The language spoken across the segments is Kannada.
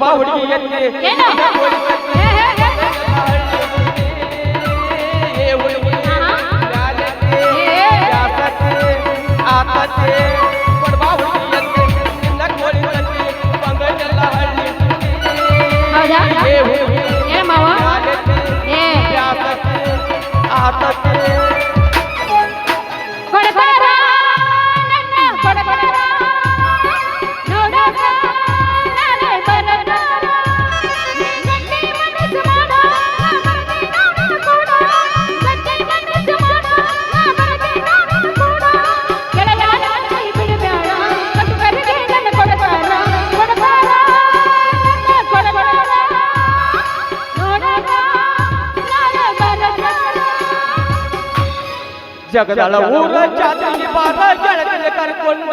બાવડી યતે કેના ಜಗದಳ ಊರ ಜಾತ್ರೆಗೆ ಬಾರ ಜಳಕದ ಕರ್ಕೊಂಡ.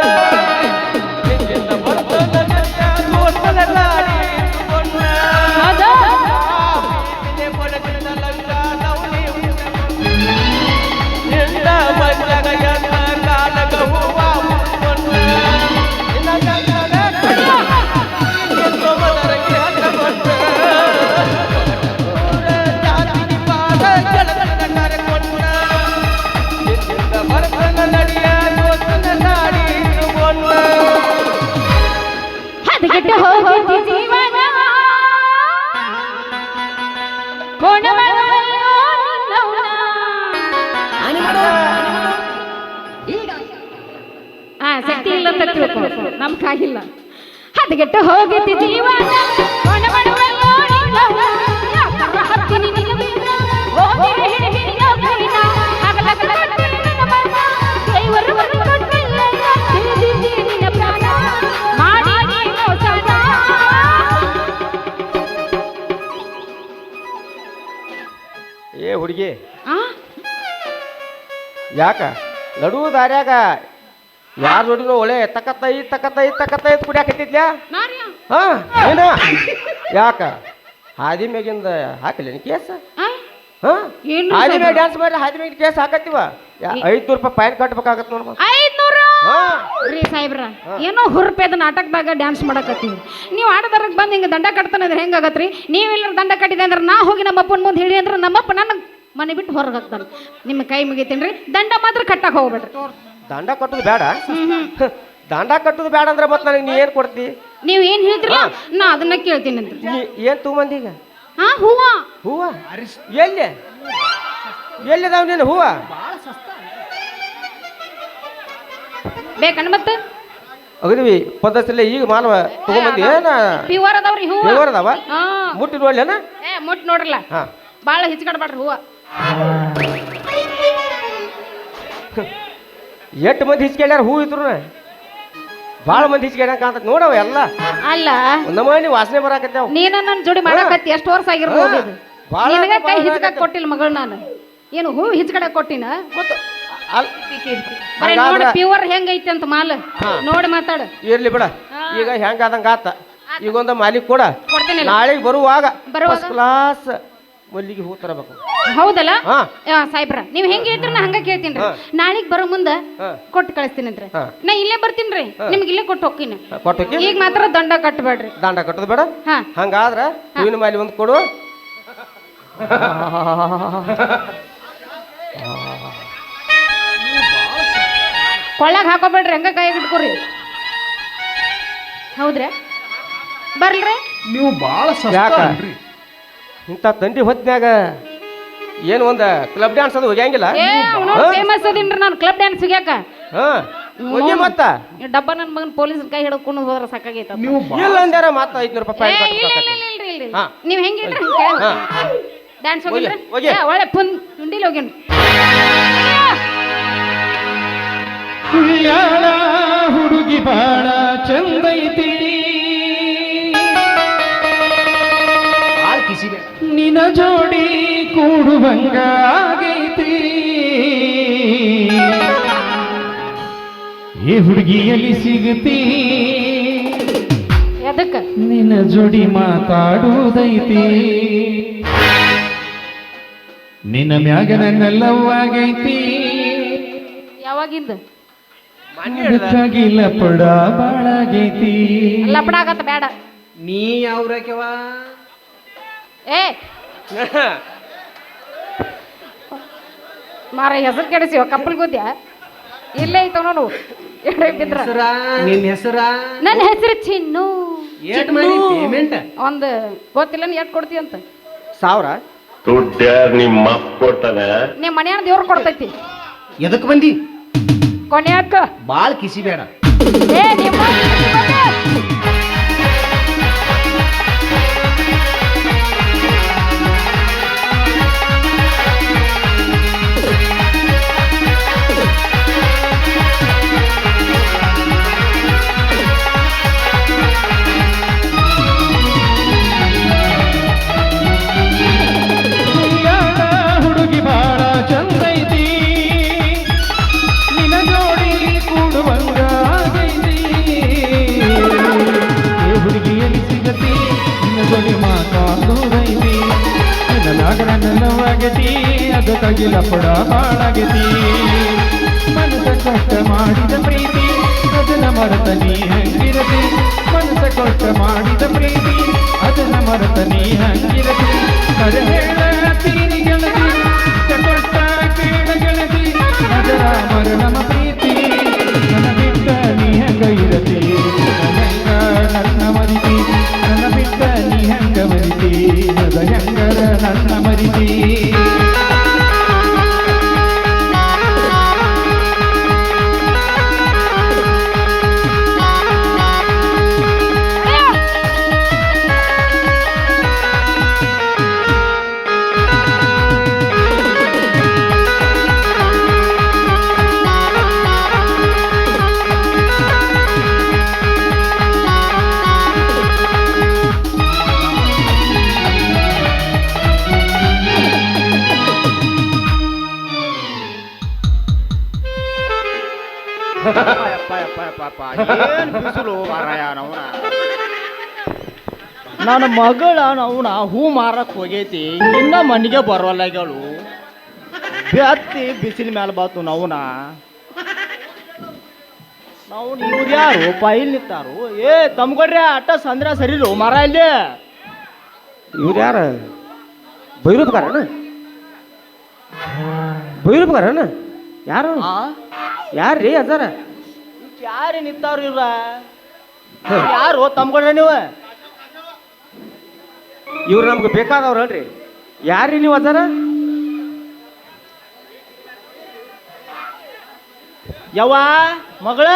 ಜೀವನ. ಕೋಣವನಲ್ಲೋ ನಿನ್ನವ್ನ. ಆ, ಶಕ್ತಿ ಇಲ್ಲ ಅಂತ ತಿಳ್ಕೊ ನಮ್ಗಾಗಿಲ್ಲ ಹದಗೆಟ್ಟು ಹೋಗಿದ್ದಿ ಜೀವನ. ಯಾಕ? ನಡು ದಾರ್ಯಾಗ ಯಾರ ನೋಡಿದ್ರು ಒಳ್ಳೆ ತಕತ್ತೈ ತಕತ್ತೈ ತಕತ್ತೈ ಕುಡಿಯಾಕತ್ತಿದ್ಯಾ? ಹಾ ಏನ ಯಾಕ? ಹಾದಿ ಮ್ಯಾಗಿಂದ ಹಾಕಲಿ ಕೇಸ? ಹಾ? ಹಾದಿ ಮ್ಯಾಗ ಡ್ಯಾನ್ಸ್ ಮಾಡಿ ಹಾದಿ ಮ್ಯಾಗ ಕೇಸ್ ಹಾಕತ್ತೀವ? ಐದ್ನೂರು ರೂಪಾಯಿ ಫೈನ್ ಕಟ್ಬೇಕಾಗತ್ತೆ ನೋಡ್ಮ ಐದ್ನೂರು? ಹಾ. ರೀ ಸಾಹೇಬ್ರ ಏನೋ ಹುರುಪೇದ ನಾಟಕದಾಗ ಡ್ಯಾನ್ಸ್ ಮಾಡಕತ್ತೀವಿ ನೀವು ಆಡದಾರಕ್ಕೆ ಬಂದು ಹಿಂಗೆ ದಂಡ ಕಟ್ತಾನೆ ಅಂದ್ರೆ ಹೆಂಗಾಗತ್ರಿ? ನೀವು ಇಲ್ಲರ ದಂಡ ಕಟ್ಟಿದೆ ಅಂದ್ರೆ ನಾ ಹೋಗಿ ನಮ್ಮಪ್ಪನ ಮುಂದೆ ಹೇಳಿ ಅಂದ್ರೆ ನಮ್ಮಪ್ಪ ನನ್ನ ಮನೆ ಬಿಟ್ಟು ಹೊರಗೆ ಹಾಕ್ತಾನೆ ನಿಮ್ಮ ಕೈ ಮುಗಿತೇನ್ರಿ ದಂಡ ಮಾತ್ರ ಕಟ್ಟಕ್ಕೆ ಹೋಗ್ಬೇಡ್ರಿ. ದಂಡ ಕಟ್ಟುದು ಬೇಡ? ಹ್ಮ್. ದಂಡ ಕಟ್ಟುದು ಬೇಡ ಅಂದ್ರೆ ಮತ್ತೆ ನನಗೆ ನೀ ಏನು ಕೊಡ್ತಿ? ನೀವು ಏನು ಹೇಳ್ತೀರಲ್ಲ? ನಾ ಅದನ್ನ ಕೇಳ್ತೀನಿ ಅಂತ. ನೀ ಏನು ತಗೊಂಬಂದೀಗ ಹಾ ಹೂವ. ಹೂವ? ಎಲ್ಲಿ? ಎಲ್ಲಿದಾವ ನೀನು ಹೂವ? ಬೇಕಣ್ಣ ಮತ್ತೆ ಅಗದಿವಿ ಪದ್ಧತಿಲ್ಲ ಈಗ ಮಾನವ ತಗೊಂಬಂದಿ ಏನ? ಪ್ಯೂರ್ ಅದಾವ್ರಿ ಹೂವ. ಫ್ಲೇವರ್ ಅದಾವ? ಹಾ. ಮುಟ್ಟಿ ನೋಡ್ಲೇನ ಏ ಮುಟ್ ನೋಡ್ರಲ್ಲ. ಹಾ. ಭಾಳ ಹಿಚ್ಕಡ್ಬೇಡ್ರಿ ಹೂವ. ಎಷ್ಟು ಮಂದಿ ಹಿಚ್ಕೊಂಡ್ಯಾರ ಹೂ ಇದ್ರು ಭಾಳ ಮಂದಿ ಹಿಚ್ಕೊಂಡ್ಯಾಕ ಅಂತ ನೋಡವ ಎಲ್ಲ. ಅಲ್ಲ. ನಮ್ಮನಿ ವಾಸನೆ ಬರಾಕತ್ಯಾವ ನೀನ ನನ್ನ ಜೋಡಿ ಮಾಡಾಕತ್ತಿ ಎಷ್ಟು ವರ್ಷ ಆಗಿರ್ಬೋದು. ಇದು. ನಿನಗ ಕೈ ಹಿಚ್ಕಕ್. ಕೊಟ್ಟಿಲ್ಲ ಮಗಳು ನಾನು. ಏನು ಹೂ ಹಿಚ್ಕಡೆ ಕೊಟ್ಟಿನ? ಗೊತ್ತು. ಅಲ್ ಬರೀ ನೋಡಿ ಹಂಗಾದ್ರ ಪ್ಯೂರ್ ಹೆಂಗೈತಿ ಅಂತ ಮಾಲ್. ನೋಡಿ ಮಾತಾಡು. ಇರ್ಲಿ ಬಿಡ. ಈಗ ಈಗ ಹೆಂಗಾದಂಗ ಆತ. ಈಗೊಂದು ಮಾಲಿಕ್ ಕೂಡ. ನಾಳೆ ನಾಳೆಗೆ ಬರುವಾಗ ಬರುವಾಗ? ಫಸ್ಟ್ ಕ್ಲಾಸ್ ಮಲ್ಲಿಗೆ ಹೂ ತರಬೇಕು. ಹೌದಲ್ಲ? ಹಾ. ಆ, ಸಾಯ್ಬ್ರ ನೀವ್ ಹೆಂಗ್ ಹೇಳ್ತೀರಿ ನಾ ಹಂಗ ಕೇಳ್ತೀನಿ. ನಾಳೆಗ್ ಬರೋ ಮುಂದ ಹಾ. ಕೊಟ್ಟು ಕಳಿಸ್ತೀನಂತ್ರಿ. ಹಾ. ನಾ ಇಲ್ಲೇ ಬರ್ತೀನ್ರಿ. ನಿಮ್ಗೆ ಇಲ್ಲೇ ಕೊಟ್ಟು ಹೋಗ್ತೀನಿ. ಕೊಟ್ಟೋಕಿ ಈಗ ಮಾತ್ರ ದಂಡ ಕಟ್ಟಬೇಡ್ರಿ ದಂಡ ಕಟ್ಟೋದು ಬೇಡ? ಹಾ. ಹಂಗಾದ್ರ ಹೂವಿನ ಮಾಲಿ ಒಂದು ಕೊಡು. ಕೊಳ್ಳಾಗ ಹಾಕೋಬೇಡ್ರಿ ಹಂಗ ಕೈ ಇಟ್ಕೋರಿ ಹೌದ್ರ? ಬರ್ಲ್ರಿ? ನೀವು ಭಾಳ ಯಾಕ? ಸಸ್ತ ಅಲ್ರಿ. ಇಂಥ ತಂಡಿ ಹೊತ್ತಿನಾಗ ಏನು ಒಂದು ಕ್ಲಬ್ ಡ್ಯಾನ್ಸ್ ಅದು ಹೋಗ್ಯಾಂಗಿಲ್ಲ? ಏ ಅವನು ಫೇಮಸ್ ಅದೀನ್ರಿ ನಾನು ಕ್ಲಬ್ ಡ್ಯಾನ್ಸ್ ಸಿಗ್ಯಾಕ ಹಾ ಹೋಗಿ ಮತ್ತ? ಡಬ್ಬ ನನ್ನ ಮಗನ ಪೊಲೀಸ್ ಕೈ ಹಿಡ್ಕೊಂಡು ಹೋದ್ರ ಸಾಕಾಗೈತ ಅದು. ನೀವು ಬಾ- ಇಲ್ಲ ಅಂದ್ಯಾರ ಮತ್ತ ಐದ್ನೂರು ಏ ರೂಪಾಯಿ ಇಲ್ಲ ಇಲ್ಲ ಇಲ್ಲ ಇಲ್ಲ ಇಲ್ಲ. ಹಾ. ನೀವ್ ಹೆಂಗ್ ಹಾ. ಡ್ಯಾನ್ಸ್ ಹೋಗಿ, ಹೋಗಿನ್ರಿ? ಹೋಗಿ. ಏ, ಒಳ್ಳೆ ಪುನ್ ಹುಯ್ಯಾಳ ಹುಡುಗಿ ಬಾಳ ಚಂದೈತಿ ನಿನ ಜೋಡಿ ಕೂಡುವಂಗಾಗೈತಿ. ಈ ಹುಡುಗಿಯಲ್ಲಿ ಸಿಗತಿ ಅದಕ್ಕ ನಿನ್ನ ಜೋಡಿ ಮಾತಾಡುವುದೈತಿ. ನಿನ್ನ ಮ್ಯಾಗ ನನ್ನೆಲ್ಲವಾಗೈತಿ ಯಾವಾಗಿಂದ? ಲಪಡ ಬಾಳಾಗೈತಿ. ಲಪಡ ಆಗತ್ತ ಬೇಡ. ನೀ ಯಾವ್ರಕ್ಯವ ಏ ಮಾರ ಹೆಸರು ಕೆಡಿಸಿ ಕಪ್ಪಲ್ ಗುದ್ಯ ಇಲ್ಲೇ ಐತವ ನೋಡು ಎಡೆ ಬಿದ್ರ. ಹೆಸರ? ನಿನ್ ಹೆಸರ? ನನ್ನ ಹೆಸರು ಚಿನ್ನು. ಏಟ್ ಮಾಡಿ ಪೇಮೆಂಟ್ ಒಂದು ಗೊತ್ತಿಲ್ಲ ನೀ ಎಷ್ಟು ಕೊಡ್ತಿ ಅಂತ. ಸಾವಿರ? ನಿಮ್ಮ ಅಪ್ಪ ನಿಮ್ಮ ಮನೆಯ ದೇವ್ರು ಕೊಡ್ತೈತಿ. ಎದಕ್ಕೆ ಬಂದಿ? ಕೊನೆಯಾಕ ಬಾಳ್ ಕಿಸಿ ಬೇಡ. ಏ ನಿಮ್ಮ ನೆಲ್ಲವಾಗತಿ ಅದು ತಗಿಲ ಪುಡ ಬಾಳಾಗತಿ ಮನಸ ಕಷ್ಟ ಮಾಡಿದ ಪ್ರೀತಿ, ಅದನ್ನ ಮರೆತ ನೀ ಹಂಗಿರತಿ ಮನಸ ಕಷ್ಟ ಮಾಡಿದ ಪ್ರೀತಿ, ಅದನ್ನ ಮರೆತ ನೀ ಹಂಗಿರತಿ ಕರೆ ಹೇಳತೀನಿ ಗೆಳತಿ ಕೊಟ್ಟ ಕೇಳ ಗೆಳತಿ, ಅದರ ಮರ ನಮ್ಮ ಪ್ರೀತಿ. ಏನ್ ಬಿಸಿಲು ಮಾರಾಯ ನವನ ನನ್ನ ಮಗಳ ನವನ ಹೂ ಮಾರಕ್ ಹೋಗೈತಿ ಇನ್ನ ಮನೆಗೆ ಬರೋಲ್ಲಗಳು ಬೆತ್ತಿ ಬಿಸಿಲ ಮ್ಯಾಲ ಬಾತು ನವನ ನಾವು ನೀವು ಯಾರು ಪೈಲ್ ನಿಂತಾರು? ಏ ತಮ್ಗೊಡ್ರಿ ಅಟ್ಟ ಸಂದ್ರ ಸರಿ ಮರ ಇಲ್ಲಿ. ಇವ್ರು ಯಾರ? ಬೈರೂಪ್ಗಾರನ ಬೈರೂಪ್ಗಾರನ ಯಾರು? ಯಾರ್ರಿ ಅದಾರ ಯಾರು ನಿಂತಾವ್ರಿ ಇವ್ರ? ಯಾರು ತಮ್ಕೊಂಡ್ರ ನೀವು? ಇವ್ರು ನಮ್ಗೆ ಬೇಕಾದವ್ರು ಅಲ್ರಿ. ಯಾರ್ರಿ ನೀವು ಅದರ? ಯವ್ವ ಮಗಳ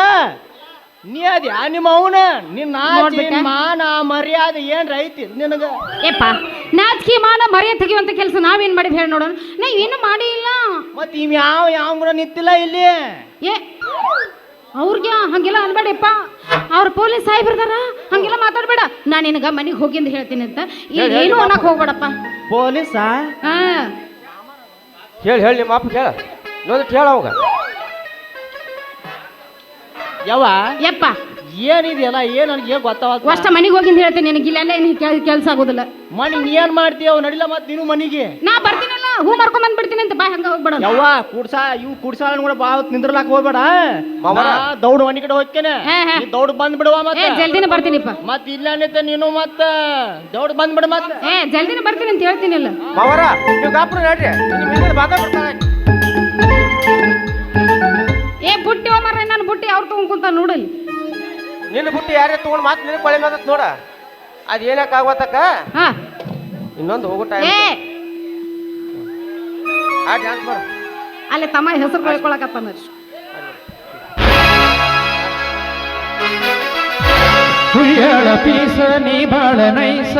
ನೀ ಅದ್ಯಾ ನಿಮ್ಮ ಅವನ? ನಿನ್ನ? ಮಾನ ಮರ್ಯಾದೆ ಏನ್ ಐತಿ ನಿನಗ? ಏಪ್ಪ ನಾಚಿಕೆ ಮಾನ ಮರ್ಯಾದೆ ತೆಗಿಯುವಂತ ಕೆಲಸ ನಾವೇನ್ ಮಾಡಿದ್ ಹೇಳಿ ನೋಡೋಣ. ನಾ ಏನು ಮಾಡಿ ಇಲ್ಲ ಮತ್ ಇವ್ ಯಾವ ಯಾವ ನಿಂತಿಲ್ಲ ಇಲ್ಲಿ? ಏ ಅವ್ರಿಗೆ ಹಂಗೆಲ್ಲ ಅನ್ಬೇಡಪ್ಪ. ಅವ್ರ ಪೊಲೀಸ್ ಸಾಹೇಬ್ರದಾರ ಹಂಗೆಲ್ಲ ಮಾತಾಡ್ಬೇಡ. ನಾನು ನಿನಗ ಮನೆಗೆ ಹೋಗಿ ಅಂತ ಹೇಳ್ತೀನಿ ಅಂತ. ಈಗ ಏನು ಅನ್ನಕ್ ಹೋಗ್ಬೇಡಪ್ಪ. ಪೊಲೀಸಾ? ಹಾ. ಹೇಳಿ ಹೇಳಿ ನಿಮ್ಮ ಅಪ್ಪ ಹೇಳ. ಅವಾಗ. ಯವ್ವ ಯಪ್ಪ. ಏನಿದೆಯಲ್ಲ ಏನು ನನಗೆ ಗೊತ್ತಾವ ಅಷ್ಟ ಮನೆಗೆ ಹೋಗಿ ಅಂತ ಹೇಳ್ತೀನಿ ನಿನಗೆ. ಇಲ್ಲೆಲ್ಲ ಏನು ಕೆಲಸ ಆಗೋದಿಲ್ಲ. ಮನೆ ನೀ ಏನ್ ಮಾಡ್ತೀಯ ನಡಿಲ್ಲ ಮತ್ತೆ ನೀನು ಮನಿಗೆ. ನಾ ಬರ್ತೀನಲ್ಲ ಹೂ ಮಾರ್ಕೊಂಡ್ ಬಂದ್ಬಿಡ್ತೀನಿ ಅಂತ ಬಾ ಹಂಗ ಹೋಗ್ಬೇಡ ಯವ್ವ ಕುಡ್ಸ ಇವ್ ಕುಡ್ಸಾಳ ಕೂಡ ಬಾ ನಿಂದ್ರಲಾಕ ಹೋಗ್ಬೇಡ. ನಾ ದೌಡ್ ಮನಿ ಕಡೆ ಹೋಗ್ತೇನೆ. ಹೇ, ಹೇ. ನೀ ದೌಡ್ ಬಂದ್ ಬಿಡುವ ಏ ಮತ್ತೆ ಜಲ್ದಿನ ಬರ್ತೀನಿಪ್ಪ. ಮತ್ ಇಲ್ಲ ಅನ್ನತ್ತೆ ನೀನು ಮತ್ತ. ದೌಡ್ ಬಂದ್ ಬಿಡ ಮತ್ತ. ಏ ಜಲ್ದಿನ ಬರ್ತೀನಿ ಅಂತ ಹೇಳ್ತೀನಿಲ್ಲ ಮಾವರ ನೀವು ಗಾಪ್ರ ನಡ್ರಿ. ಏ ಬುಟ್ಟಿ ಹೋಮರ ನಾನು ಬುಟ್ಟಿ ಅವ್ರು ತಗೊಂಡ್ಕೊಂತ ನೋಡಲಿ ನಿನ್ನ ಬುಟ್ಟಿ ಯಾರೇ ತಗೊಂಡ್ ಮಾತ್ ನಿನ್ ಕೊಳೆ ಮಾತತ್ ನೋಡ. ಅದ್ ಏನಕ್ಕ ಆಗೋತಕ್ಕ ಹಾ. ಇನ್ನೊಂದು ಹೋಗೋ ಟೈಮ್ ಏ ಆ ಡ್ಯಾನ್ಸ್ ಮಾಡ ಅಲ್ಲಿ ತಮ್ಮ ಹೆಸರು ಬೆಳ್ಕೊಳಕತ್ತಾನ ಹುಯ್ಯಾಳ ಪೀಸ ನೀ ಬಾಳ ನೈಸ.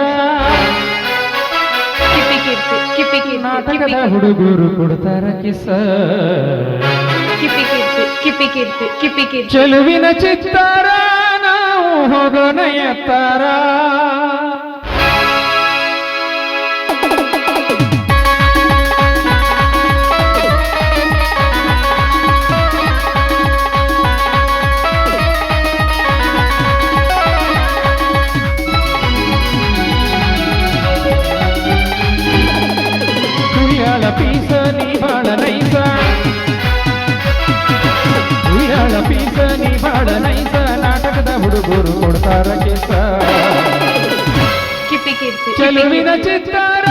ಕಿಪಿ ಕೀರ್ತಿ ಕಿಪ್ಪಿ ಕೀರ್ತಿ ನಾಟಕದ ಹುಡುಗರು ಕೊಡ್ತಾರ ಕಿಸ. ಕೀರ್ತಿ ಕಿಪಿ ಕೀರ್ತಿ ಕೀರ್ತಿ ಚೆಲುವಿನ ಚಿತ್ತಾರ ನಾವು ಹೋಗೋಣ ಎತ್ತಾರ ಹಾಡನೈತ ನಾಟಕದ ಹುಡುಗರು ಕೊಡ್ತಾರ ಕಿತ್ತ ಚಲುವಿನ ಚಿತ್ತಾರ.